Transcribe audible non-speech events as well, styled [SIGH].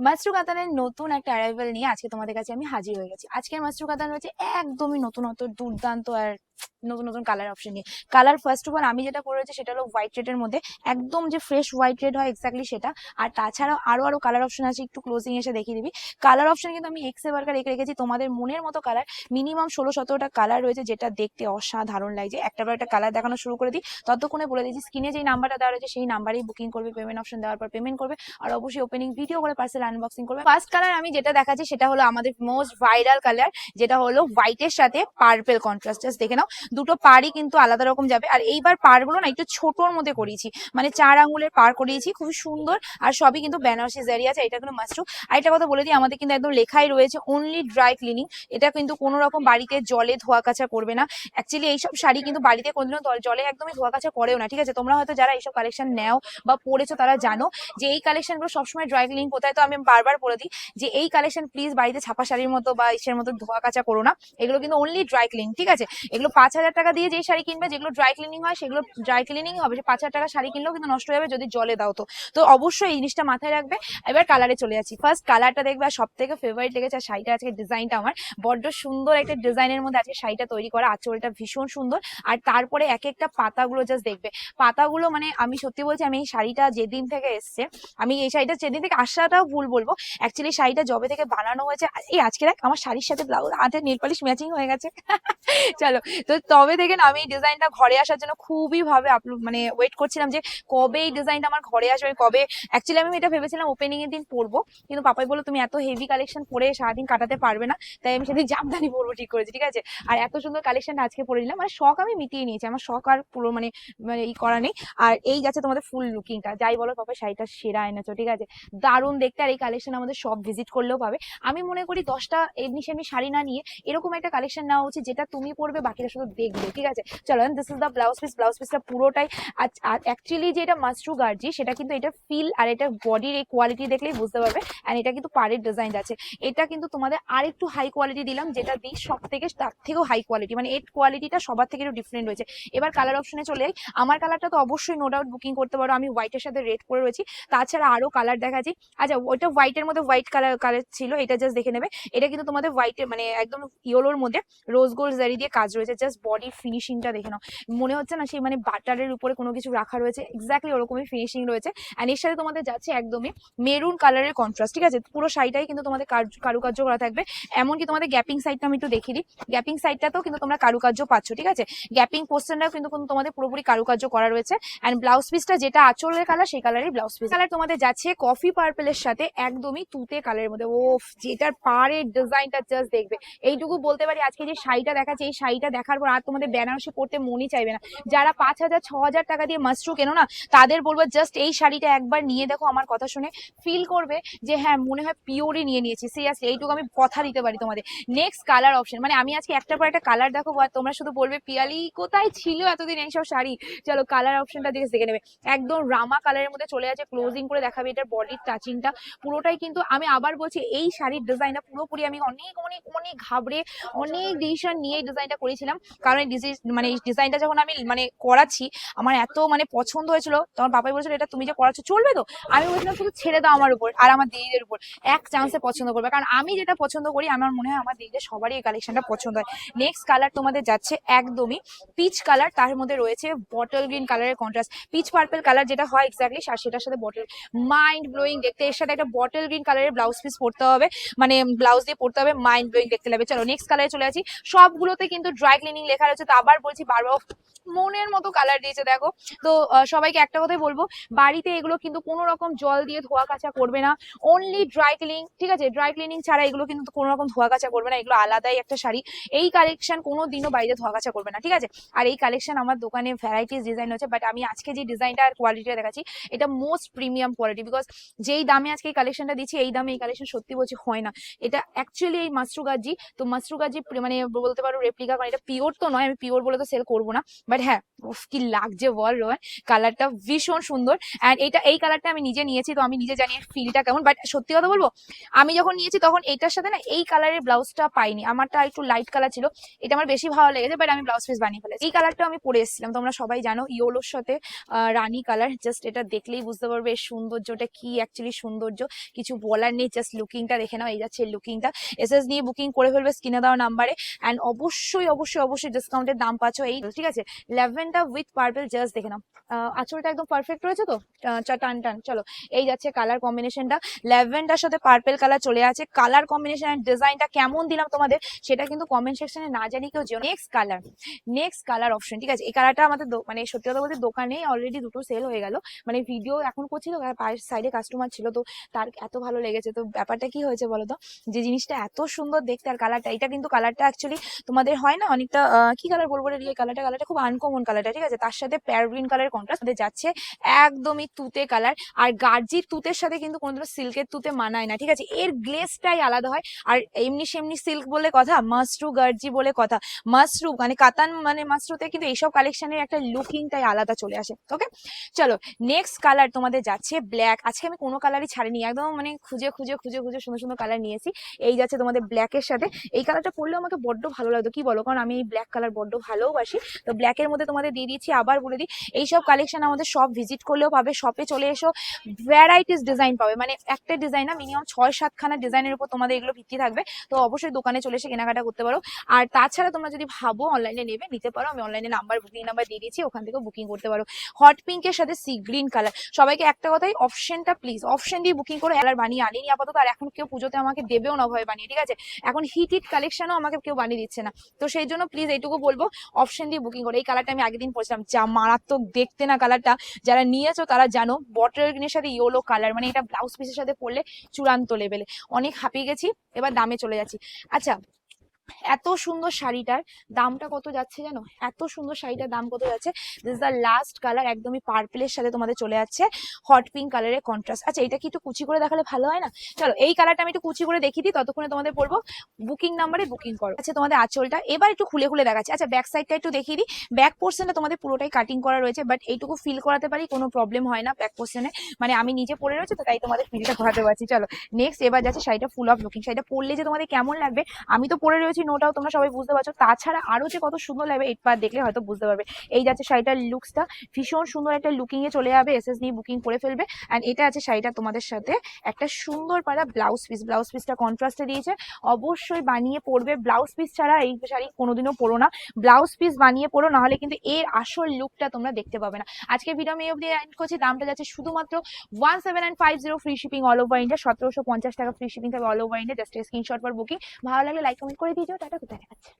মাশরু কাতানের নতুন একটা অ্যারাইভেল নিয়ে আজকে তোমাদের কাছে আমি হাজির হয়ে গেছি। আজকের মাসরু কাতান রয়েছে একদমই নতুন অত দুর্দান্ত আর নতুন নতুন কালার অপশন নিয়ে। কালার ফার্স্ট অফ অল আমি যেটা করে রয়েছে সেটা হলো হোয়াইট রেডের মধ্যে একদম যে ফ্রেশ হোয়াইট রেড হয় এক্স্যাক্টলি সেটা। আর তাছাড়াও আরও আরও কালার অপশন আছে, একটু ক্লোজিং এসে দেখিয়ে দিবি। কালার অপশন কিন্তু আমি এক্সে বার্কার রেখে, রেখেছি, তোমাদের মনের মতো কালার মিনিমাম ষোলো, সতেরোটা কালার রয়েছে যেটা দেখতে অসাধারণ লাগছে। একটা পর একটা কালার দেখানো শুরু করে দিই। ততক্ষণে বলে দিচ্ছি স্ক্রিনে যেই নাম্বারটা দেওয়া রয়েছে সেই নাম্বারেই বুকিং করবে পেমেন্ট অপশন দেওয়ার পর পেমেন্ট করবে। আর অবশ্যই ওপেনিং ভিডিও করে পার্সেল আনবক্সিং করবে। ফার্স্ট কালার আমি যেটা দেখাচ্ছি সেটা হলো আমাদের মোস্ট ভাইরাল কালার যেটা হলো হোয়াইটের সাথে পার্পেল কন্ট্রাস্ট জাস্ট দেখে নাও। দুটো পাড়ই কিন্তু আলাদা রকম যাবে। আর এইবার পাড়গুলো না একটু ছোটোর মধ্যে করিয়েছি। মানে চার আঙুলের পার করিয়েছি, খুবই সুন্দর। আর সবই কিন্তু বেনারসি জারি আছে, এটা কিন্তু মাস্টু আর একটা কথা বলে দিই, আমাদের কিন্তু একদম লেখাই রয়েছে অনলি ড্রাই ক্লিনিং এটা কিন্তু কোনো রকম বাড়িতে জলে ধোয়া কাছা করবে না। অ্যাকচুয়ালি এইসব শাড়ি কিন্তু বাড়িতে কোনোদিনও জলে একদমই ধোয়া কাচা করেও না, ঠিক আছে? তোমরা হয়তো যারা এইসব কালেকশন নেও বা পড়েছো তারা জানো যে এই কালেকশনগুলো সবসময় ড্রাই ক্লিনিং কোথায় তো আমি বারবার বলে দিই যে এই কালেকশন প্লিজ বাড়িতে ছাপা শাড়ির মতো বা ইসের মতো ধোয়া কাচা করো না। এগুলো কিন্তু অনলি ড্রাই ক্লিনিং ঠিক আছে? এগুলো পাঁচ হাজার টাকা দিয়ে যে শাড়ি কিনবে, যেগুলো ড্রাই ক্লিনিং হয়, সেগুলো ড্রাই ক্লিনিং হবে। সে পাঁচ হাজার টাকা শাড়ি কিনলেও কিন্তু নষ্ট হয়ে যাবে যদি জলে দাও তো। তো অবশ্যই এই জিনিসটা মাথায় রাখবে। এবার কালারে চলে যাচ্ছি। ফার্স্ট কালারটা দেখবে, আর সব থেকে ফেভারিট লেগেছে আর শাড়িটা আজকে ডিজাইনটা আমার। বড্ড সুন্দর একটা ডিজাইনের মধ্যে আজকে শাড়িটা তৈরি করা। আঁচলটা ভীষণ সুন্দর। আর তারপরে এক একটা পাতাগুলো জাস্ট দেখবে। পাতাগুলো মানে আমি সত্যি বলছি, আমি এই শাড়িটা যেদিন থেকে এসছে, আমি এই শাড়িটা যেদিন থেকে আসাটাও ভুল বলব অ্যাকচুয়ালি শাড়িটা জবে থেকে বানানো হয়েছে, এই আজকে দেখ, আমার শাড়ির সাথে ব্লাউজ হাতে নেল পালিশ ম্যাচিং হয়ে গেছে। [LAUGHS] চলো, তো তবে থেকে না আমি এই ডিজাইনটা ঘরে আসার জন্য খুবই ভাবে মানে ওয়েট করছিলাম যে কবে এই ডিজাইনটা আমার ঘরে আসবে, কবে অ্যাকচুয়ালি আমি এটা ভেবেছিলাম ওপেনিং এর দিন পরবো, কিন্তু পাপাই বলল, তুমি এত হেভি কালেকশন পরে সারাদিন কাটাতে পারবে না, তাই আমি সেদিন জামদানি পরবো ঠিক করেছি, ঠিক আছে? আর এত সুন্দর কালেকশনটা আজকে পরে নিলাম মানে শখ আমি মিটিয়ে নিয়েছি, আমার শখ আর পুরো মানে মানে ই করা নেই। আর এই যাচ্ছে তোমাদের ফুল লুকিংটা যাই বলো পাপাই, শাড়িটা সেরা এনেছো, ঠিক আছে? দারুণ দেখতে, আর এই কালেকশন আমাদের সব ভিজিট করলেও পাবে। আমি মনে করি দশটা এমনি সেমনি শাড়ি না নিয়ে এরকম একটা কালেকশন নেওয়া উচিত, যেটা তুমি পরবে বাকিরা শুধু দেখবে, ঠিক আছে? চলো this is the blouse piece blouse পিসটা পুরোটাই অ্যাকচুয়ালি যে এটা মাস্ট্রু গার্জি সেটা কিন্তু এটা ফিল আর এটা বডির এই কোয়ালিটি দেখলেই বুঝতে পারবে অ্যান্ড এটা কিন্তু পাড়ের ডিজাইন আছে। এটা কিন্তু তোমাদের আর একটু হাই কোয়ালিটি দিলাম, যেটা দিই সব থেকে তার থেকেও হাই কোয়ালিটি মানে এর কোয়ালিটিটা সবার থেকে একটু ডিফারেন্ট রয়েছে। এবার কালার অপশনে চলে যাই। আমার কালারটা তো অবশ্যই নো ডাউট বুকিং করতে পারো। আমি হোয়াইটের সাথে রেড করে রয়েছি। তাছাড়া আরও কালার দেখাচ্ছি। আচ্ছা ওইটা হোয়াইটের মধ্যে হোয়াইট কালার কালার ছিল, এটা জাস্ট দেখে নেবে। এটা কিন্তু তোমাদের হোয়াইটের মানে একদম ইয়েলোর মধ্যে রোজ গোল্ড জারি দিয়ে কাজ রয়েছে। জাস্ট বডি ফিনিশিংটা দেখে নাও। মনে হচ্ছে না সেই মানে বাটারের উপরে কোনো কিছু রাখা রয়েছে? এক্স্যাক্টলি ওরকমই ফিনিশিং রয়েছে। অ্যান্ড এর সাথে তোমাদের যাচ্ছে একদমই মেরুন কালারের কন্ট্রাস্ট ঠিক আছে? পুরো শাড়িটাই কিন্তু তোমাদের কারুকার্য করা থাকবে। এমনকি তোমাদের গ্যাপিং সাইডটা আমি একটু দেখিয়ে দিই। গ্যাপিং সাইডটাতেও কিন্তু তোমরা কারুকার্য পাচ্ছ, ঠিক আছে? গ্যাপিং পোস্টারটাও কিন্তু তোমাদের পুরোপুরি কারুকার্য করা রয়েছে। অ্যান্ড ব্লাউজ পিসটা যেটা আঁচলের কালার সেই কালারই ব্লাউজ পিস কালার তোমাদের যাচ্ছে কফি পার্পেলের সাথে একদমই তুতে কালারের মধ্যে। ওফ, যেটার পাড়ের ডিজাইনটা জাস্ট দেখবে। এইটুকু বলতে পারি আজকে যে শাড়িটা দেখাচ্ছে, এই শাড়িটা দেখার পর আর তোমাদের বেনারসি পড়তে মনই চাইবে না। যারা পাঁচ হাজার, ছ হাজার টাকা দিয়ে মাস্ট্রু কেনো না, তাদের বলব জাস্ট এই শাড়িটা একবার নিয়ে দেখো আমার কথা শুনে। ফিল করবে যে হ্যাঁ মনে হয় পিওরই নিয়ে নিয়েছি। সিরিয়াসলি এইটুকু আমি কথা দিতে পারি তোমাদের। নেক্সট কালার অপশন মানে আমি আজকে একটা পর একটা কালার দেখো আর তোমরা শুধু বলবে, পিয়ালি, কোথায় ছিল এতদিন এইসব শাড়ি? চলো কালার অপশনটা দেখে দেখে নেবে। একদম রামা কালারের মধ্যে চলে আছে ক্লোজিং করে দেখাবে এটার বডির টাচিংটা পুরোটাই কিন্তু আমি আবার বলছি, এই শাড়ির ডিজাইনটা পুরোপুরি আমি অনেক অনেক অনেক ঘাবড়ে, অনেক ডিসিশন নিয়ে এই ডিজাইনটা করেছিলাম। কারণ মানে এই ডিজাইনটা যখন আমি মানে করাচ্ছি, আমার এত মানে পছন্দ হয়েছিল, তখন পাপাই বলেছিল, এটা তুমি যে করাচ্ছ, চলবে তো? আমি বলছিলাম, শুধু ছেড়ে দাও আমার উপর, আর আমার দিদিদের উপর, এক চান্সে পছন্দ করবে। কারণ আমি যেটা পছন্দ করি, আমার মনে হয় আমার দিদিদের সবারই এই কালেকশনটা পছন্দ হয়। নেক্সট কালার তোমাদের যাচ্ছে একদমই পিচ কালার তার মধ্যে রয়েছে বটল গ্রিন কালারের কন্ট্রাস্ট পিচ পার্পল কালার যেটা হয় এক্স্যাক্টলি আর সেটার সাথে বটল মাইন্ড ব্লোয়িং দেখতে, এর সাথে একটা বটল গ্রিন কালারের ব্লাউজ পিস পরতে হবে মানে ব্লাউজ দিয়ে পরতে হবে মাইন্ড ব্লোয়িং দেখতে লাগবে। চলো নেক্সট কালারে চলে আসি। সবগুলোতে কিন্তু ড্রাই ক্লিনিং লেখা রয়েছে, তো আবার বলছি বারবার মনের মতো কালার দিয়েছে, দেখো। তো সবাইকে একটা কথাই বলব, বাড়িতে এগুলো কিন্তু কোনো রকম জল দিয়ে ধোয়া কাচা করবে না। অনলি ড্রাই ক্লিনিং ঠিক আছে? ড্রাই ক্লিনিং ছাড়া এগুলো কিন্তু কোনো রকম ধোয়া কাচা করবে না, এগুলো আলাদাই একটা শাড়ি। এই কালেকশন কোনো দিনও বাড়িতে ধোয়া কাচা করবে না, ঠিক আছে? আর এই কালেকশন আমার দোকানে ভ্যারাইটিস ডিজাইন হচ্ছে বাট আমি আজকে যে ডিজাইনটা আর কোয়ালিটিটা দেখাচ্ছি, এটা মোস্ট প্রিমিয়াম কোয়ালিটি বিকজ যেই দামে আজকে এই কালেকশনটা দিচ্ছি, এই দামে এই কালেকশন সত্যি বলছি হয় না। এটা অ্যাকচুয়ালি এই মাসরু গাজি তো মাসরু গাজি মানে বলতে পারো রেপ্লিকা কারণ এটা পিওর তো নয়, আমি পিওর বলে তো সেল করব না। বাট হ্যাঁ কি লাগছে, বল রোহন কালারটা ভীষণ সুন্দর। অ্যান্ড এটা, এই কালারটা আমি নিজে নিয়েছি, তো আমি নিজে জানি ফিলটা কেমন। বাট সত্যি কথা বলব, আমি যখন নিয়েছি তখন এটার সাথে না এই কালারের ব্লাউজটা পাইনি। আমারটা একটু লাইট কালার ছিল, এটা আমার বেশি ভালো লেগেছে বাট আমি ব্লাউজ পিস বানিয়ে ফেলেছি। এই কালারটা আমি পরে এসেছিলাম, তোমরা সবাই জানো, ইয়োলোর সাথে রানী কালার জাস্ট এটা দেখলেই বুঝতে পারবে, এর সৌন্দর্যটা কি অ্যাকচুয়ালি সৌন্দর্য। কিছু বলার নেই জাস্ট লুকিংটা দেখে নাও, এই যাচ্ছে লুকিংটা এসএস নিয়ে বুকিং করে ফেলবে স্ক্রিনে দেওয়া নাম্বারে অ্যান্ড অবশ্যই অবশ্যই অবশ্যই ডিসকাউন্টের দাম পাচ্ছ এই ঠিক আছে? লেভেনটা উইথ পার্পল জাস্ট দেখে নাও। আঁচলটা একদম পারফেক্ট রয়েছে তো? টান টান, চলো। এই যাচ্ছে কালার কম্বিনেশনটা ল্যাভেন্ডার সাথে পার্পল কালার চলে আছে। কালার কম্বিনেশন এন্ড ডিজাইনটা কেমন দিলাম তোমাদের, সেটা কিন্তু কমেন্ট সেকশনে না জানি কেউ যেও next colour next colour option ঠিক আছে? এই কালারটা আমাদের মানে সত্যি কথা বলতে দোকানে অলরেডি দুটো সেল হয়ে গেল। মানে ভিডিও এখন করছি তো পায়ের সাইডে কাস্টমার ছিল তো, তার এত ভালো লেগেছে তো, ব্যাপারটা কি হয়েছে বলো তো? যে জিনিসটা এত সুন্দর দেখতে আর কালারটা এটা কিন্তু কালারটা অ্যাকচুয়ালি তোমাদের হয় না অনেকটা কি কালার বলব এই কালারটা কালারটা খুব আনকমন কালারটা ঠিক আছে? তার সাথে প্যার গ্রিন কালারের কন্ট্রাস্ট যাচ্ছে একদমই তুতে কালার আর গার্জির তুতের সাথে কিন্তু কোনোদিনও সিল্কের তুতে মানায় না, ঠিক আছে? এর গ্লেসটাই আলাদা হয়। আর এমনি সেমনি সিল্ক বলে কথা মাসরু গার্জি বলে কথা। মাসরু মানে কাতান মানে মাসরুতে কিন্তু এইসব কালেকশনের একটা লুকিং লুকিংটাই আলাদা চলে আসে ওকে চলো নেক্সট কালার তোমাদের যাচ্ছে ব্ল্যাক আজকে আমি কোনো কালারই ছাড়িনি, একদম মানে খুঁজে খুঁজে খুঁজে খুঁজে সুন্দর সুন্দর কালার নিয়েছি। এই যাচ্ছে তোমাদের ব্ল্যাকের সাথে। এই কালারটা পরলেও আমাকে বড্ড ভালো লাগতো, কি বলো? কারণ আমি এই ব্ল্যাক কালার বড্ড ভালোবাসি। তো ব্ল্যাকের মধ্যে তোমাদের দিয়ে দিয়েছি আবার বলে দিই, এইসব কালেকশন আমাদের সব ভিজিট করলেও পাবে শপে চলে এসো ভ্যারাইটিস ডিজাইন পাবে। মানে একটা ডিজাইন না মিনিমাম ছয়, সাতখানা ডিজাইনের উপর তোমাদের এগুলো ভিত্তি থাকবে। তো অবশ্যই দোকানে চলে এসে কেনাকাটা করতে পারো। আর তাছাড়া তোমরা যদি ভাবো অনলাইনে নেবে, নিতে পারো। আমি অনলাইনে নাম্বার বুকিং নাম্বার দিয়ে দিয়েছি ওখান থেকে বুকিং করতে পারো। হট পিঙ্কের সাথে সি গ্রিন কালার সবাইকে একটা কথাই অপশনটা প্লিজ অপশন দিয়ে বুকিং করে কালার বানিয়ে আনিনি আপাতত, আর এখন কেউ পুজোতে আমাকে দেবেও না ভয় বানিয়ে, ঠিক আছে? এখন হিট হিট কালেকশনও আমাকে কেউ বানিয়ে দিচ্ছে না। তো সেই জন্য প্লিজ এইটুকু বলব অপশন দিয়ে বুকিং করে। এই কালারটা আমি আগের দিন পড়ছিলাম। যা মারাত্মক দেখতে না কালারটা যারা নিয়েছো তারা জানো বটল গ্রিনের সাথে ইয়েলো কালার মানে এটা ব্লাউজ পিসের সাথে পরলে চূড়ান্ত লেভেলে অনেক হাঁপিয়ে গেছি, এবার দামে চলে যাচ্ছি। আচ্ছা এত সুন্দর শাড়িটার দামটা কত যাচ্ছে জানো? এত সুন্দর শাড়িটার দাম কত যাচ্ছে? দিস দ্য লাস্ট কালার একদমই পার্পলের সাথে তোমাদের চলে যাচ্ছে। হট পিঙ্ক কালারের কন্ট্রাস্ট আচ্ছা এটা কি একটু কুচি করে দেখালে ভালো হয় না? চলো, এই কালারটা আমি একটু কুচি করে দেখিয়ে দিই, ততক্ষণে তোমাদের বলব বুকিং নাম্বারে বুকিং করো। আচ্ছা তোমাদের আঁচলটা এবার একটু খুলে খুলে দেখাচ্ছি। আচ্ছা ব্যাক সাইডটা একটু দেখিয়ে দিই। ব্যাক পোর্শনটা তোমাদের পুরোটাই কাটিং করা রয়েছে বাট এইটুকু ফিল করাতে পারি, কোনো প্রবলেম হয় না ব্যাক পোর্শনে মানে আমি নিজে পরে রয়েছে, তো তাই তোমাদের ফিলটা করাতে পারছি। চলো নেক্সট এবার যাচ্ছে শাড়িটা ফুল অফ লুকিং শাড়িটা পরলে যে তোমাদের কেমন লাগবে, আমি তো পরে রয়েছি নোটাও তোমরা সবাই বুঝতে পারছ। তাছাড়া আরও যে কত সুন্দর লাগবে এইট পার দেখলে হয়তো বুঝতে পারবে। এই যাচ্ছে শাড়িটার লুকসটা ভীষণ সুন্দর একটা লুকিং এ চলে যাবে এসএস নিয়ে বুকিং করে ফেলবে। অ্যান্ড এটা আছে শাড়িটা তোমাদের সাথে একটা সুন্দর পাড়া ব্লাউজ পিস ব্লাউজ পিসটা কন্ট্রাস্টে দিয়েছে। অবশ্যই বানিয়ে পরবে। ব্লাউজ পিস ছাড়া এই শাড়ি কোনোদিনও পরো না। ব্লাউজ পিস বানিয়ে পরো, নাহলে কিন্তু এর আসল লুকটা তোমরা দেখতে পাবে না। আজকে ভিডিও আমি অবধি এন্ড করছি। দামটা যাচ্ছে শুধুমাত্র one seven and five zero free shipping all over India সতেরোশো পঞ্চাশ টাকা ফ্রি শিপিং থাকবে all over India just screenshot পর বুকিং ভালো লাগলে লাইক কমেন্ট করে দিয়ে টাটা কোথায় দেখাচ্ছে